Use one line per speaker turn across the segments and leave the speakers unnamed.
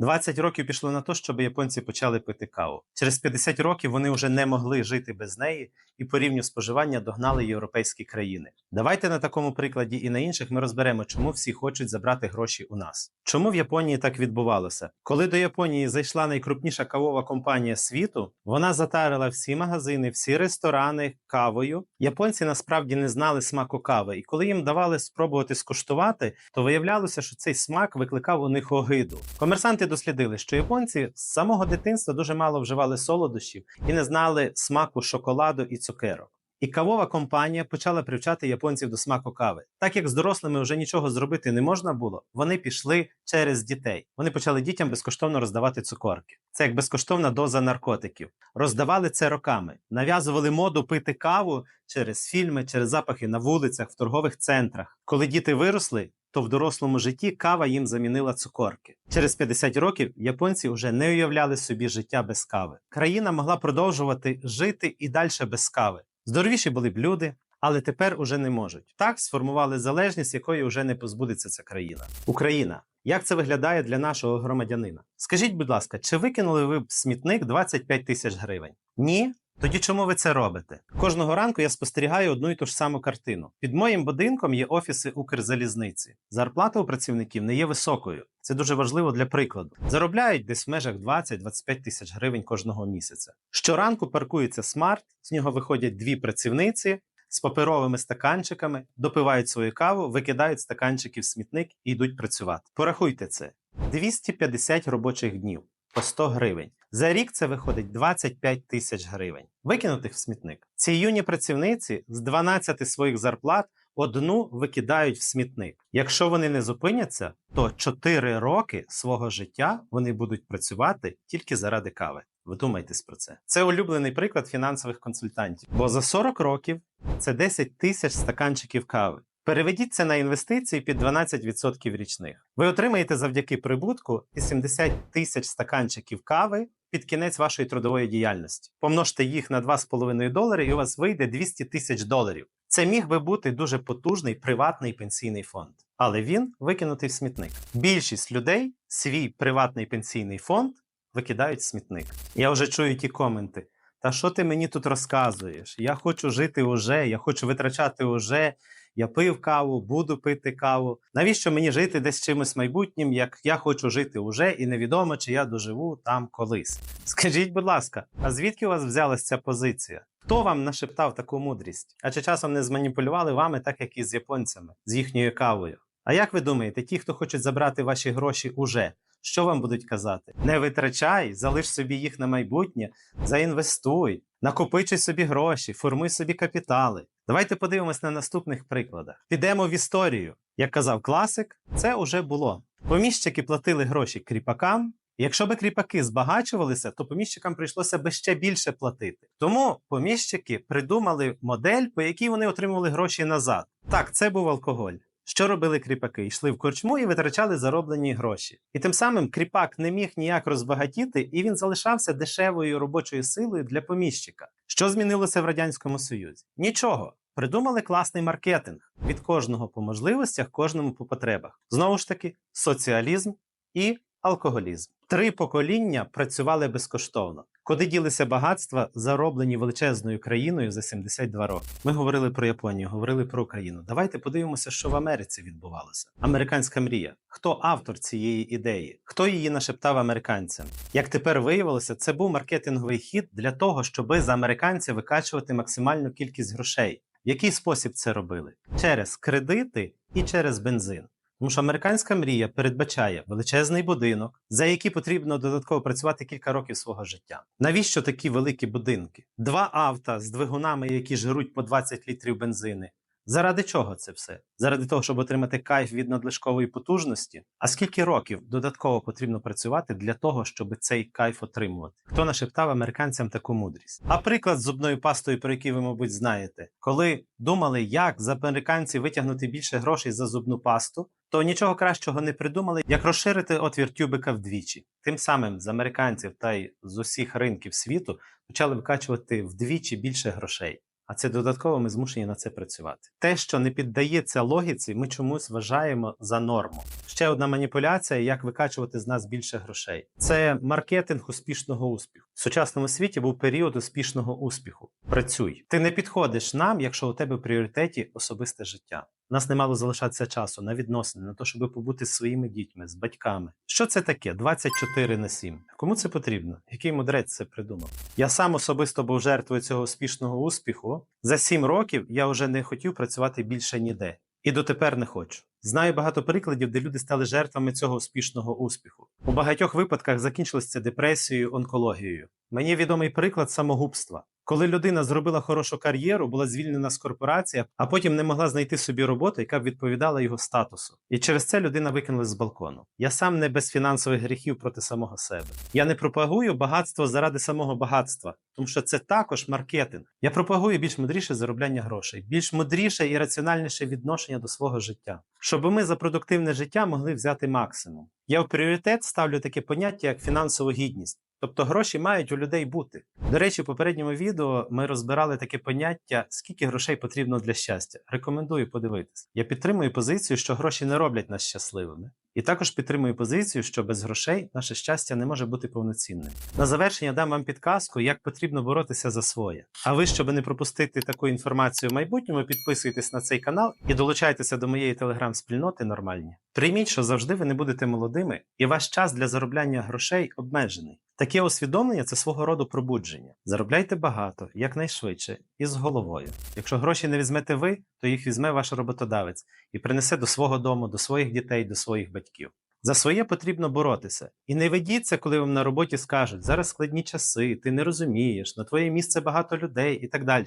20 років пішло на те, щоб японці почали пити каву. Через 50 років вони вже не могли жити без неї і по рівню споживання догнали європейські країни. Давайте на такому прикладі і на інших ми розберемо, чому всі хочуть забрати гроші у нас. Чому в Японії так відбувалося? Коли до Японії зайшла найкрупніша кавова компанія світу, вона затарила всі магазини, всі ресторани кавою. Японці насправді не знали смаку кави, і коли їм давали спробувати скуштувати, то виявлялося, що цей смак викликав у них огиду. Комерсанти дослідили, що японці з самого дитинства дуже мало вживали солодощів і не знали смаку шоколаду і цукерок. І кавова компанія почала привчати японців до смаку кави. Так як з дорослими вже нічого зробити не можна було, вони пішли через дітей. Вони почали дітям безкоштовно роздавати цукорки. Це як безкоштовна доза наркотиків. Роздавали це роками, нав'язували моду пити каву через фільми, через запахи на вулицях, в торгових центрах. Коли діти виросли, то в дорослому житті кава їм замінила цукорки. Через 50 років японці вже не уявляли собі життя без кави. Країна могла продовжувати жити і далі без кави. Здоровіші були б люди, але тепер уже не можуть. Так сформували залежність, якої вже не позбудеться ця країна. Україна. Як це виглядає для нашого громадянина? Скажіть, будь ласка, чи викинули ви в смітник 25 тисяч гривень? Ні? Тоді чому ви це робите? Кожного ранку я спостерігаю одну і ту ж саму картину. Під моїм будинком є офіси Укрзалізниці. Зарплата у працівників не є високою. Це дуже важливо для прикладу. Заробляють десь в межах 20-25 тисяч гривень кожного місяця. Щоранку паркується смарт, з нього виходять дві працівниці з паперовими стаканчиками, допивають свою каву, викидають стаканчики в смітник і йдуть працювати. Порахуйте це: 250 робочих днів по 100 гривень. За рік це виходить 25 тисяч гривень. Викинутих в смітник. Ці юні працівниці з 12 своїх зарплат одну викидають в смітник. Якщо вони не зупиняться, то 4 роки свого життя вони будуть працювати тільки заради кави. Вдумайтесь про це. Це улюблений приклад фінансових консультантів. Бо за 40 років це 10 тисяч стаканчиків кави. Переведіть це на інвестиції під 12% річних. Ви отримаєте завдяки прибутку 80 тисяч стаканчиків кави під кінець вашої трудової діяльності. Помножте їх на 2,5 долари, і у вас вийде 200 тисяч доларів. Це міг би бути дуже потужний приватний пенсійний фонд, але він викинутий в смітник. Більшість людей свій приватний пенсійний фонд викидають в смітник. Я вже чую ті коменти. Та що ти мені тут розказуєш? Я хочу жити уже, я хочу витрачати уже. Я пив каву, буду пити каву. Навіщо мені жити десь чимось майбутнім, як я хочу жити уже, і невідомо, чи я доживу там колись. Скажіть, будь ласка, а звідки у вас взялась ця позиція? Хто вам нашептав таку мудрість? А чи часом не зманіпулювали вами, так як і з японцями, з їхньою кавою? А як ви думаєте, ті, хто хочуть забрати ваші гроші уже, що вам будуть казати? Не витрачай, залиш собі їх на майбутнє, заінвестуй, накопичуй собі гроші, формуй собі капітали. Давайте подивимось на наступних прикладах. Підемо в історію. Як казав класик, це уже було. Поміщики платили гроші кріпакам. Якщо би кріпаки збагачувалися, то поміщикам прийшлося би ще більше платити. Тому поміщики придумали модель, по якій вони отримували гроші назад. Так, це був алкоголь. Що робили кріпаки? Йшли в корчму і витрачали зароблені гроші. І тим самим кріпак не міг ніяк розбагатіти, і він залишався дешевою робочою силою для поміщика. Що змінилося в радянському союзі? Нічого. Придумали класний маркетинг від кожного по можливостях, кожному по потребах. Знову ж таки, соціалізм і алкоголізм. Три покоління працювали безкоштовно. Куди ділися багатства, зароблені величезною країною за 72 роки. Ми говорили про Японію, говорили про Україну. Давайте подивимося, що в Америці відбувалося. Американська мрія. Хто автор цієї ідеї? Хто її нашептав американцям? Як тепер виявилося, це був маркетинговий хід для того, щоби за американців викачувати максимальну кількість грошей. В який спосіб це робили? Через кредити і через бензин. Тому що американська мрія передбачає величезний будинок, за який потрібно додатково працювати кілька років свого життя. Навіщо такі великі будинки? Два авто з двигунами, які жируть по 20 літрів бензини. Заради чого це все? Заради того, щоб отримати кайф від надлишкової потужності. А скільки років додатково потрібно працювати для того, щоб цей кайф отримувати? Хто нашептав американцям таку мудрість? А приклад з зубною пастою, про який ви, мабуть, знаєте, коли думали, як з американців витягнути більше грошей за зубну пасту, то нічого кращого не придумали, як розширити отвір тюбика вдвічі. Тим самим з американців та й з усіх ринків світу почали викачувати вдвічі більше грошей. А це додатково ми змушені на це працювати. Те, що не піддається логіці, ми чомусь вважаємо за норму. Ще одна маніпуляція, як викачувати з нас більше грошей. Це маркетинг успішного успіху. В сучасному світі був період успішного успіху. Працюй. Ти не підходиш нам, якщо у тебе в пріоритеті особисте життя. У нас не мало залишатися часу на відносини, на те, щоб побути з своїми дітьми, з батьками. Що це таке? 24 на 7. Кому це потрібно? Який мудрець це придумав? Я сам особисто був жертвою цього успішного успіху. За 7 років я вже не хотів працювати більше ніде. І дотепер не хочу. Знаю багато прикладів, де люди стали жертвами цього успішного успіху. У багатьох випадках закінчилось це депресією, онкологією. Мені відомий приклад самогубства. Коли людина зробила хорошу кар'єру, була звільнена з корпорації, а потім не могла знайти собі роботу, яка б відповідала його статусу. І через це людина викинулась з балкону. Я сам не без фінансових гріхів проти самого себе. Я не пропагую багатство заради самого багатства, тому що це також маркетинг. Я пропагую більш мудріше заробляння грошей, більш мудріше і раціональніше відношення до свого життя, щоб ми за продуктивне життя могли взяти максимум. Я в пріоритет ставлю таке поняття як фінансова гідність. Тобто гроші мають у людей бути. До речі, в попередньому відео ми розбирали таке поняття, скільки грошей потрібно для щастя. Рекомендую подивитись. Я підтримую позицію, що гроші не роблять нас щасливими. І також підтримую позицію, що без грошей наше щастя не може бути повноцінним. На завершення дам вам підказку, як потрібно боротися за своє. А ви, щоб не пропустити таку інформацію в майбутньому, підписуйтесь на цей канал і долучайтеся до моєї телеграм-спільноти нормальні. Прийміть, що завжди ви не будете молодими, і ваш час для заробляння грошей обмежений. Таке усвідомлення це свого роду пробудження. Заробляйте багато, якнайшвидше і з головою. Якщо гроші не візьмете ви, то їх візьме ваш роботодавець і принесе до свого дому, до своїх дітей, до своїх батьків. За своє потрібно боротися. І не ведіться, коли вам на роботі скажуть, зараз складні часи, ти не розумієш, на твоє місце багато людей і так далі.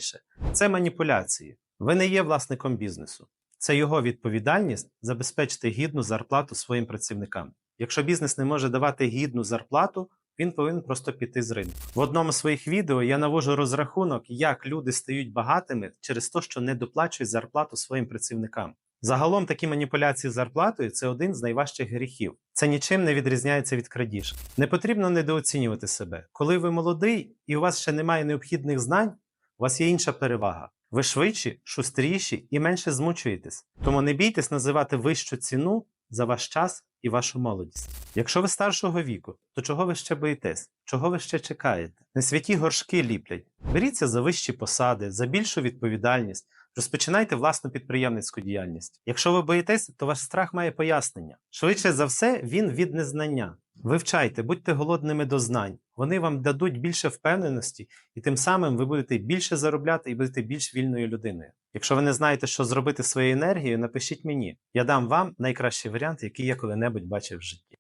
Це маніпуляції. Ви не є власником бізнесу. Це його відповідальність забезпечити гідну зарплату своїм працівникам. Якщо бізнес не може давати гідну зарплату, він повинен просто піти з ринку. В одному з своїх відео я навожу розрахунок, як люди стають багатими через те, що не доплачують зарплату своїм працівникам. Загалом такі маніпуляції з зарплатою це один з найважчих гріхів. Це нічим не відрізняється від крадіжки. Не потрібно недооцінювати себе. Коли ви молодий і у вас ще немає необхідних знань, у вас є інша перевага. Ви швидші, шустріші і менше змучуєтесь. Тому не бійтесь називати вищу ціну за ваш час і вашу молодість. Якщо ви старшого віку, то чого ви ще боїтесь? Чого ви ще чекаєте? Не святі горшки ліплять. Беріться за вищі посади, за більшу відповідальність. Розпочинайте власну підприємницьку діяльність. Якщо ви боїтесь, то ваш страх має пояснення. Швидше за все, він від незнання. Вивчайте, будьте голодними до знань. Вони вам дадуть більше впевненості, і тим самим ви будете більше заробляти і будете більш вільною людиною. Якщо ви не знаєте, що зробити своєю енергією, напишіть мені. Я дам вам найкращий варіант, який я коли-небудь бачив в житті.